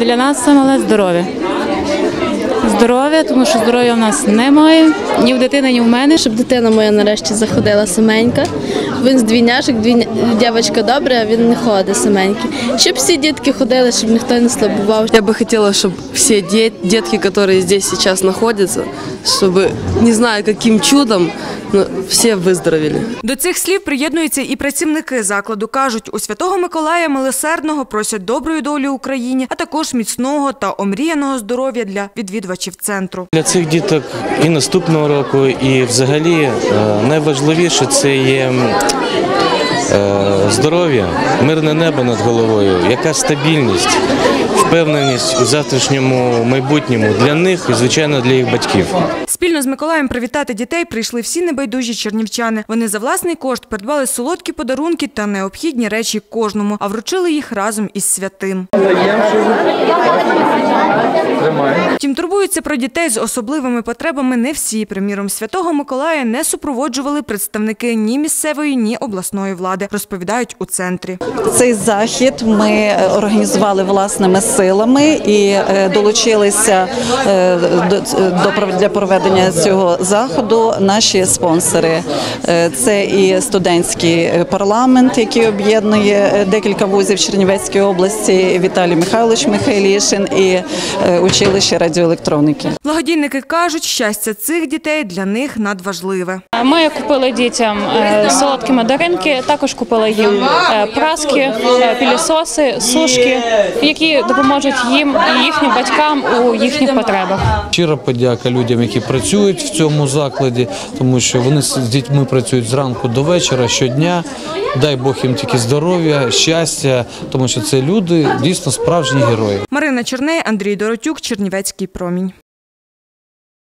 Для нас саме головне здоров'я. Здоров'я, тому що здоров'я в нас немає ні в дитини, ні в мене. щоб дитина моя нарешті заходила саменька. Він з двійняшок, двійня... дівчинка добра, а він не ходить саменький. Щоб всі дітки ходили, щоб ніхто не слабував. Я бы хотела, чтобы все дет- детки, которые здесь сейчас находятся, чтобы, не знаю, каким чудом, но виздоровіли. До цих слів приєднуються і працівники закладу. Кажуть, у Святого Миколая милосердного просять доброї долі Україні, а також міцного та омріяного здоров'я для відвідувачів центру. Для цих діток і наступного року, і взагалі е, найважливіше це є здоров'я, мирне небо над головою, яка стабільність, впевненість у завтрашньому майбутньому для них і, звичайно, для їх батьків. Спільно з Миколаєм привітати дітей прийшли всі небайдужі чернівчани. Вони за власний кошт придбали солодкі подарунки та необхідні речі кожному, а вручили їх разом із святим. Втім, турбуються про дітей з особливими потребами не всі. Приміром, святого Миколая не супроводжували представники ні місцевої, ні обласної влади, розповідають у центрі. Цей захід ми організували власними силами і е, долучилися е, для проведення цього заходу наші спонсори. Е, Це і студентський парламент, який об'єднує декілька вузів Чернівецької області, Віталій Михайлович Михайлішин і училище радіоелектроніки. Благодійники кажуть, щастя цих дітей для них надважливе. Ми купили дітям е, солодкі мандаринки, також купили їм е, праски, е, пілісоси, сушки, які допоможуть їм і їхнім батькам у їхніх потребах. Щира подяка людям, які працюють в цьому закладі, тому що вони з дітьми працюють зранку до вечора щодня. Дай Бог їм тільки здоров'я, щастя, тому що це люди дійсно справжні герої. Марина Черней, Андрій Доротюк, Чернівецький детский промінь.